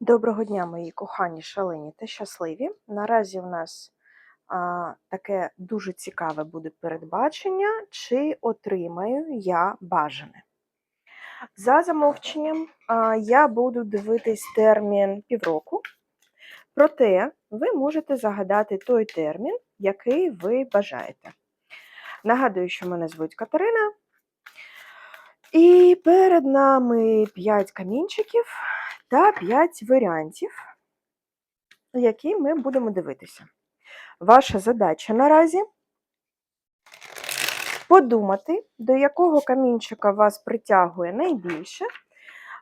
Доброго дня, мої кохані, шалені та щасливі. Наразі в нас а, таке дуже цікаве буде передбачення, чи отримаю я бажане. За замовченням, а, я буду дивитись термін півроку, проте ви можете загадати той термін, який ви бажаєте. Нагадую, що мене звуть Катерина. І перед нами 5 камінчиків та 5 варіантів, які ми будемо дивитися. Ваша задача наразі подумати, до якого камінчика вас притягує найбільше.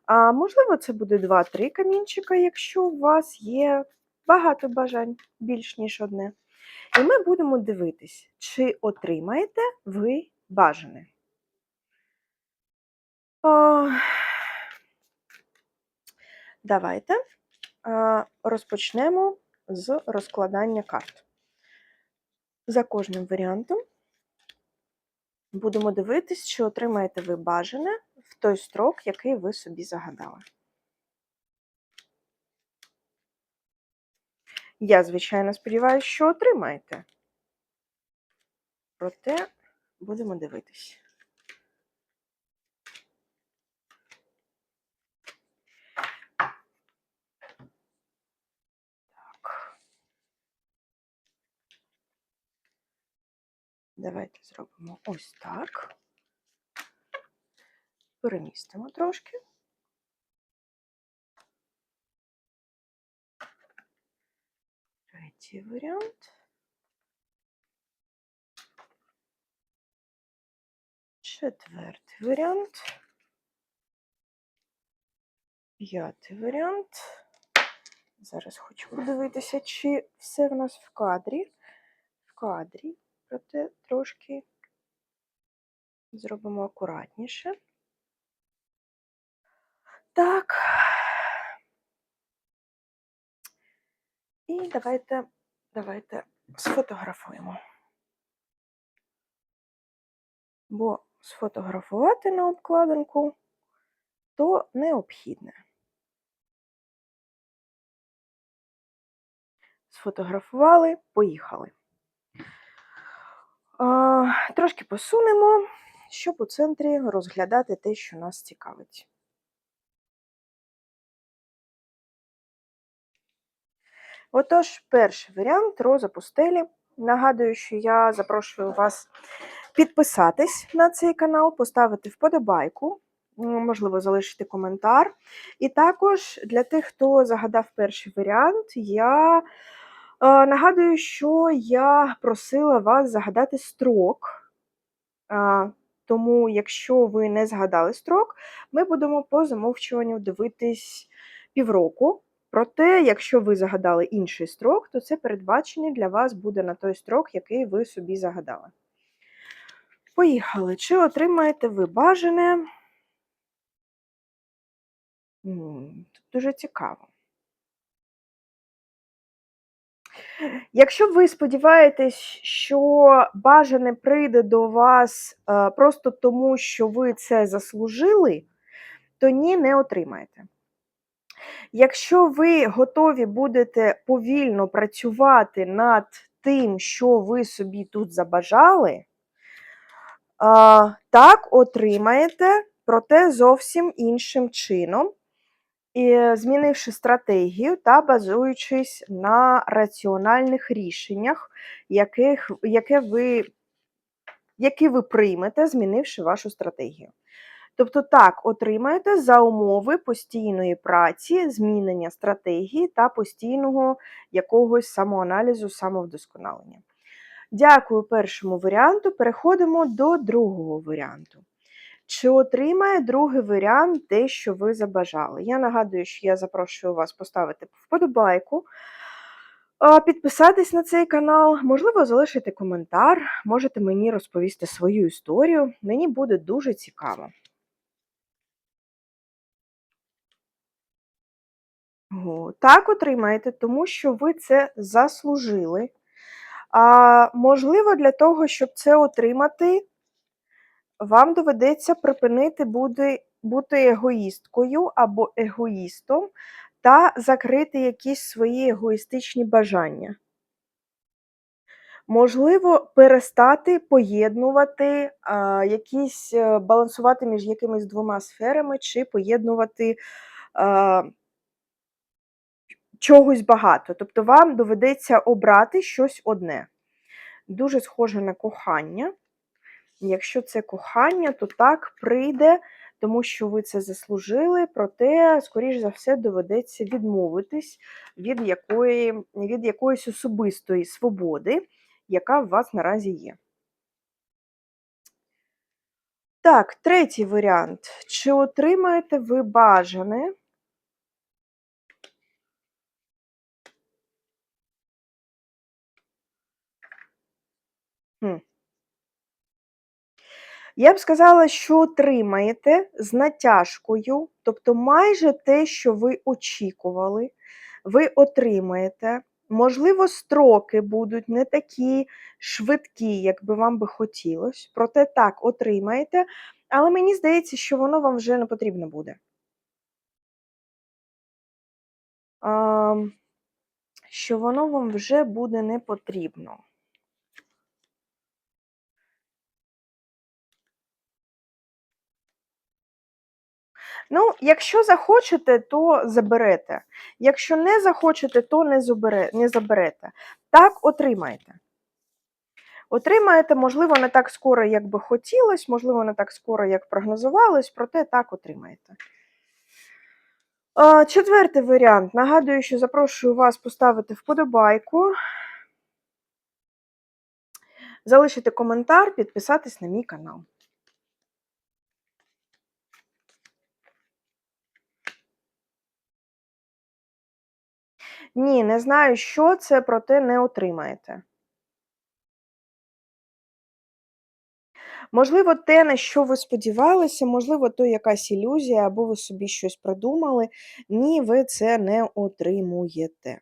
А можливо, це буде 2-3 камінчика, якщо у вас є багато бажань, більш ніж одне. І ми будемо дивитись, чи отримаєте ви бажане. Давайте розпочнемо з розкладання карт. За кожним варіантом будемо дивитись, чи отримаєте ви бажане в той строк, який ви собі загадали. Я, звичайно, сподіваюся, що отримаєте. Проте будемо дивитись. Давайте зробимо ось так. Перемістимо трошки. Третій варіант. Четвертий варіант. П'ятий варіант. Зараз хочу подивитися, чи все в нас в кадрі. В кадрі, проте трошки зробимо акуратніше. Так. І давайте, давайте сфотографуємо. Бо сфотографувати на обкладинку то необхідне. Сфотографували, поїхали. Трошки посунемо, щоб у центрі розглядати те, що нас цікавить. Отож, перший варіант роза пустелі. Нагадую, що я запрошую вас підписатись на цей канал, поставити вподобайку, можливо, залишити коментар. І також для тих, хто загадав перший варіант, я нагадую, що я просила вас загадати строк. Тому, якщо ви не згадали строк, ми будемо по замовчуванню дивитись півроку. Проте, якщо ви загадали інший строк, то це передбачення для вас буде на той строк, який ви собі загадали. Поїхали. Чи отримаєте ви бажане? Тут дуже цікаво. Якщо ви сподіваєтесь, що бажане прийде до вас е, просто тому, що ви це заслужили, то ні, не отримаєте. Якщо ви готові будете повільно працювати над тим, що ви собі тут забажали, так отримаєте, проте зовсім іншим чином, змінивши стратегію та базуючись на раціональних рішеннях, яких, яке ви, які ви приймете, змінивши вашу стратегію. Тобто так, отримаєте за умови постійної праці, змінення стратегії та постійного якогось самоаналізу, самовдосконалення. Дякую першому варіанту. Переходимо до другого варіанту. Чи отримає другий варіант те, що ви забажали? Я нагадую, що я запрошую вас поставити вподобайку, підписатись на цей канал, можливо, залишити коментар, можете мені розповісти свою історію. Мені буде дуже цікаво. Так отримаєте, тому що ви це заслужили. А, Можливо, для того, щоб це отримати, вам доведеться припинити бути, бути егоїсткою або егоїстом та закрити якісь свої егоїстичні бажання. Можливо, перестати поєднувати, а, якісь, е, балансувати між якимись двома сферами чи поєднувати, а чогось багато. Тобто вам доведеться обрати щось одне. Дуже схоже на кохання. Якщо це кохання, то так прийде, тому що ви це заслужили, проте, скоріш за все, доведеться відмовитись від якої, від якоїсь особистої свободи, яка в вас наразі є. Так, третій варіант. Чи отримаєте ви бажане? Я б сказала, що отримаєте з натяжкою, тобто майже те, що ви очікували, ви отримаєте. Можливо, строки будуть не такі швидкі, як би вам би хотілося, проте так, отримаєте, але мені здається, що воно вам вже не потрібно буде. Що воно вам вже буде не потрібно. Ну, якщо захочете, то заберете. Якщо не захочете, то не забере, не заберете. Так, отримаєте. Отримаєте, можливо, не так скоро, як би хотілося, можливо, не так скоро, як прогнозувалось, проте так отримаєте. Четвертий варіант. Нагадую, що запрошую вас поставити вподобайку, залишити коментар, підписатись на мій канал. Ні, не знаю, що це, проте не отримаєте. Можливо, те, на що ви сподівалися, можливо, то якась ілюзія, або ви собі щось придумали. Ні, ви це не отримуєте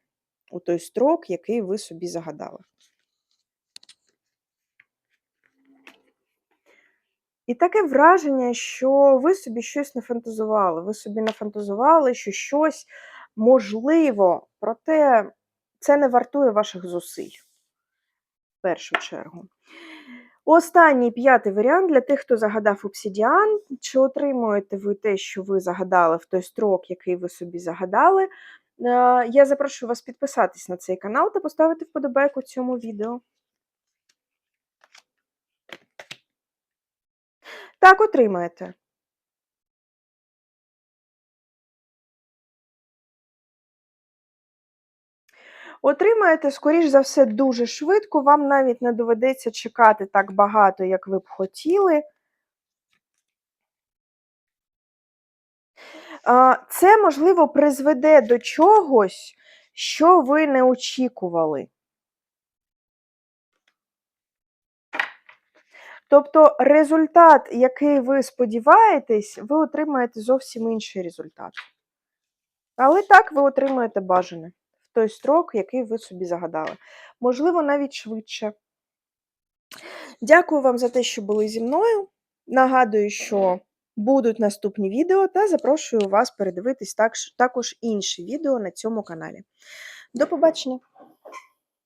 у той строк, який ви собі загадали. І таке враження, що ви собі щось не фантазували. Ви собі не фантазували, що щось можливо, проте це не вартує ваших зусиль. В першу чергу. Останній п'ятий варіант для тих, хто загадав обсідіан. Чи отримуєте ви те, що ви загадали в той строк, який ви собі загадали? Е, я запрошую вас підписатись на цей канал та поставити вподобайку цьому відео. Так, отримаєте. Отримаєте, скоріш за все, дуже швидко, вам навіть не доведеться чекати так багато, як ви б хотіли. Це, можливо, призведе до чогось, що ви не очікували. Тобто результат, який ви сподіваєтесь, ви отримаєте зовсім інший результат. Але так ви отримаєте бажане той строк, який ви собі загадали. Можливо, навіть швидше. Дякую вам за те, що були зі мною. Нагадую, що будуть наступні відео, та запрошую вас передивитись також інші відео на цьому каналі. До побачення!